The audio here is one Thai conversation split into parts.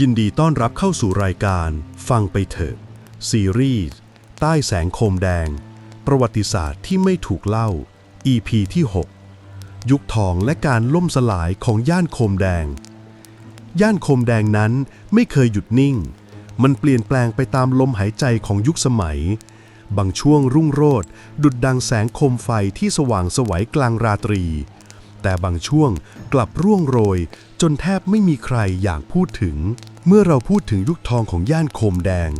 ยินดีต้อนรับเข้าสู่รายการ ฟังไปเถอะ ซีรีส์ ใต้แสงโคมแดง ประวัติศาสตร์ที่ไม่ถูกเล่า EP ที่ 6 ยุคทองและการล่มสลายของย่านโคมแดง ย่านโคมแดงนั้นไม่เคยหยุดนิ่ง มันเปลี่ยนแปลงไปตามลมหายใจของยุคสมัย บางช่วงรุ่งโรจน์ดุดดังแสงโคมไฟที่สว่างสวัยกลางราตรี แต่บางช่วงกลับร่วงโรย จนแทบไม่มีใครอยากพูดถึง เมื่อเราพูดถึงยุคทองของย่านโคมแดง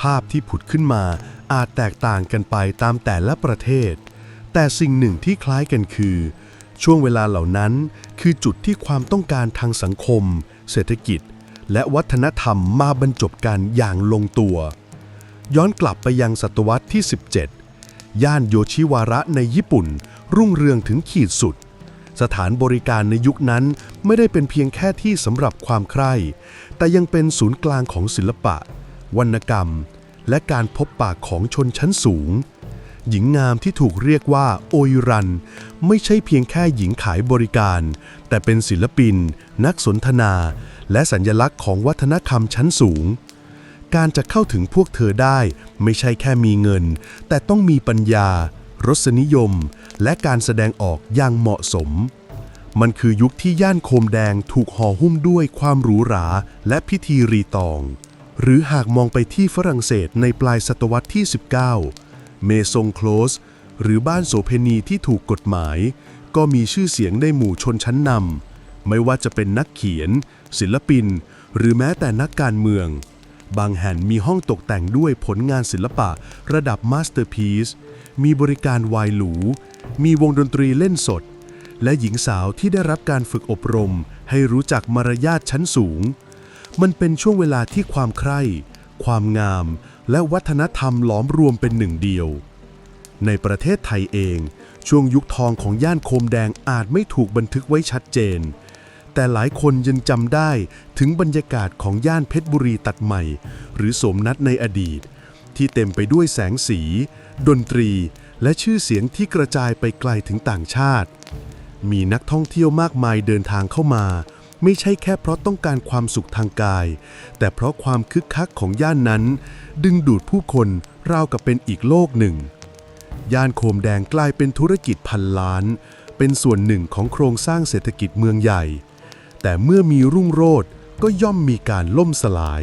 ภาพที่ผุดขึ้นมาอาจแตกต่างกันไปตามแต่ละประเทศ แต่สิ่งหนึ่งที่คล้ายกันคือ ช่วงเวลาเหล่านั้นคือจุดที่ความต้องการทางสังคม เศรษฐกิจ และวัฒนธรรมมาบรรจบกันอย่างลงตัว ย้อนกลับไปยังศตวรรษที่ 17 ย่านโยชิวาระในญี่ปุ่น รุ่งเรืองถึงขีดสุด สถานบริการในยุคนั้นไม่ได้เป็นเพียงแค่ที่สำหรับความใคร่ แต่ยังเป็นศูนย์กลางของศิลปะ วรรณกรรม และการพบปะของชนชั้นสูง หญิงงามที่ถูกเรียกว่าโอยรัน ไม่ใช่เพียงแค่หญิงขายบริการ แต่เป็นศิลปิน นักสนทนา และสัญลักษณ์ของวัฒนธรรมชั้นสูงการจะเข้าถึงพวกเธอได้ไม่ใช่แค่มีเงิน แต่ต้องมีปัญญา รสนิยม และการแสดงออกอย่างเหมาะสม มันคือยุคที่ย่านโคมแดงถูกห่อหุ้มด้วยความหรูหราและพิธีรีตอง หรือหากมองไปที่ฝรั่งเศสในปลายศตวรรษที่ 19 เมซงโคลสหรือบ้านโสเพณีที่ถูกกฎหมาย ก็มีชื่อเสียงในหมู่ชนชั้นนำไม่ว่าจะเป็นนักเขียน ศิลปิน หรือแม้แต่นักการเมือง บางแห่งมีห้องตกแต่งด้วยผลงานศิลปะระดับมาสเตอร์พีซ มีบริการวน์หรูมีวงดนตรีเล่นสด และหญิงสาวที่ได้รับการฝึกอบรม ให้รู้จักมารยาทชั้นสูง มันเป็นช่วงเวลาที่ความใคร่ ความงาม และวัฒนธรรมหลอมรวมเป็นหนึ่งเดียว ในประเทศไทยเอง ช่วงยุคทองของย่านโคมแดงอาจไม่ถูกบันทึกไว้ชัดเจน แต่หลายคนยังจำได้ถึงบรรยากาศของย่านเพชรบุรีตัดใหม่ หรือสมนัดในอดีต ที่เต็มไปด้วยแสงสี ดนตรี และชื่อเสียงที่กระจายไปไกลถึงต่างชาติ มีนักท่องเที่ยวมากมายเดินทางเข้ามา ไม่ใช่แค่เพราะต้องการความสุขทางกาย แต่เพราะความคึกคักของย่านนั้น ดึงดูดผู้คนราวกับเป็นอีกโลกหนึ่ง ย่านโคมแดงกลายเป็นธุรกิจพันล้าน เป็นส่วนหนึ่งของโครงสร้างเศรษฐกิจเมืองใหญ่ แต่เมื่อมีรุ่งโรจน์ก็ย่อมมีการล่มสลาย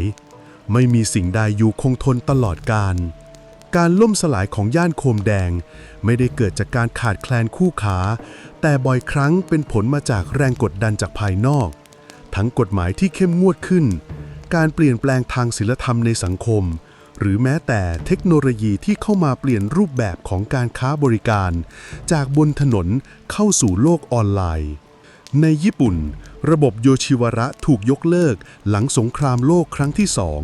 ไม่มีสิ่งใดอยู่คงทนตลอดกาลการล่มสลายของย่านโคมแดง ไม่ได้เกิดจากการขาดแคลนคู่ขา แต่บ่อยครั้งเป็นผลมาจากแรงกดดันจากภายนอก ทั้งกฎหมายที่เข้มงวดขึ้น การเปลี่ยนแปลงทางศิลธรรมในสังคม หรือแม้แต่เทคโนโลยีที่เข้ามาเปลี่ยนรูปแบบของการค้าบริการ จากบนถนนเข้าสู่โลกออนไลน์ ในญี่ปุ่น ระบบโยชิวระถูกยกเลิกหลังสงครามโลกครั้งที่สอง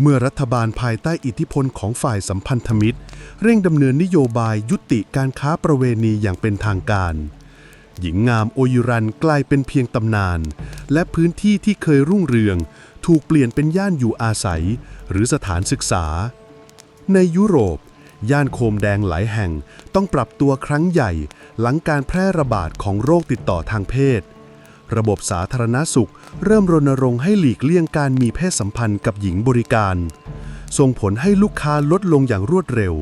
เมื่อรัฐบาลภายใต้อิทธิพลของฝ่ายสัมพันธมิตร เร่งดำเนินนโยบายยุติการค้าประเวณีอย่างเป็นทางการ หญิงงามโอยุรันกลายเป็นเพียงตำนาน และพื้นที่ที่เคยรุ่งเรือง ถูกเปลี่ยนเป็นย่านอยู่อาศัย หรือสถานศึกษา ในยุโรป ย่านโคมแดงหลายแห่งต้องปรับตัวครั้งใหญ่หลังการแพร่ระบาดของโรคติดต่อทางเพศ ระบบสาธารณสุข เริ่มรณรงค์ให้หลีกเลี่ยงการมีเพศสัมพันธ์กับหญิงบริการ ส่งผลให้ลูกค้าลดลงอย่างรวดเร็ว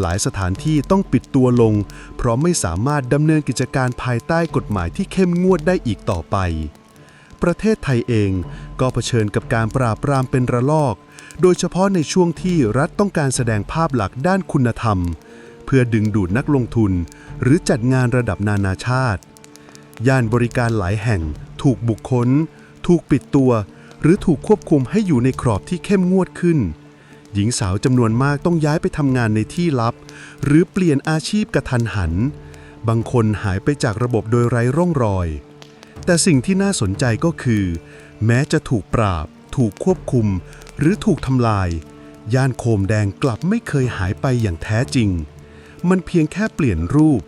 หลายสถานที่ต้องปิดตัวลง เพราะไม่สามารถดำเนินกิจการภายใต้กฎหมายที่เข้มงวดได้อีกต่อไป ประเทศไทยเองก็เผชิญกับการปราบปรามเป็นระลอก โดยเฉพาะในช่วงที่รัฐต้องการแสดงภาพหลักด้านคุณธรรม เพื่อดึงดูดนักลงทุน หรือจัดงานระดับนานาชาติ ย่านบริการหลายแห่ง ถูกบุคคล ถูกปิดตัว หรือถูกควบคุมให้อยู่ในกรอบที่เข้มงวดขึ้น หญิงสาวจำนวนมากต้องย้ายไปทำงานในที่ลับ หรือเปลี่ยนอาชีพกระทันหัน บางคนหายไปจากระบบโดยไร้ร่องรอย แต่สิ่งที่น่าสนใจก็คือ แม้จะถูกปราบ ถูกควบคุม หรือถูกทำลาย ย่านโคมแดงกลับไม่เคยหายไปอย่างแท้จริง มันเพียงแค่เปลี่ยนรูป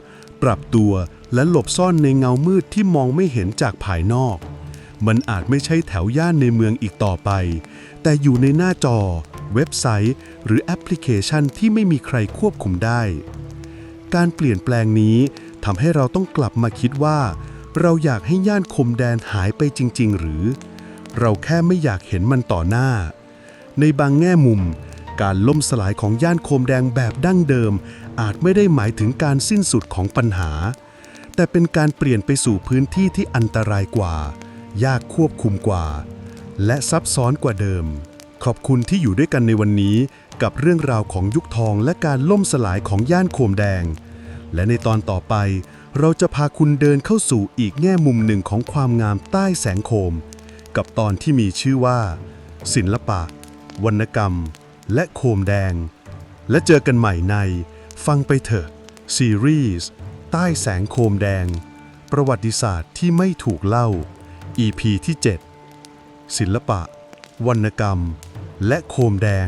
ปรับตัวและหลบซ่อนในเงามืดที่มองไม่เห็นจากภายนอก มันอาจไม่ใช่แถวย่านในเมืองอีกต่อไป แต่อยู่ในหน้าจอ เว็บไซต์ หรือแอปพลิเคชันที่ไม่มีใครควบคุมได้ การเปลี่ยนแปลงนี้ทำให้เราต้องกลับมาคิดว่า เราอยากให้ย่านคมแดนหายไปจริง ๆ หรือ เราแค่ไม่อยากเห็นมันต่อหน้า ในบางแง่มุม การล่มสลายของย่านโคมแดงแบบดั้งเดิม อาจไม่ได้หมายถึงการสิ้นสุดของปัญหา แต่เป็นการเปลี่ยนไปสู่พื้นที่ที่อันตรายกว่า ยากควบคุมกว่า และซับซ้อนกว่าเดิม ขอบคุณที่อยู่ด้วยกันในวันนี้ กับเรื่องราวของยุคทองและการล่มสลายของย่านโคมแดง และในตอนต่อไป เราจะพาคุณเดินเข้าสู่อีกแง่มุมหนึ่งของความงามใต้แสงโคม กับตอนที่มีชื่อว่า ศิลปะ วรรณกรรม และโคมแดง และเจอกันใหม่ใน ฟังไปเถอะ ซีรีส์ ใต้แสงโคมแดง ประวัติศาสตร์ที่ไม่ถูกเล่า EP ที่ 7 ศิลปะ วรรณกรรม และโคมแดง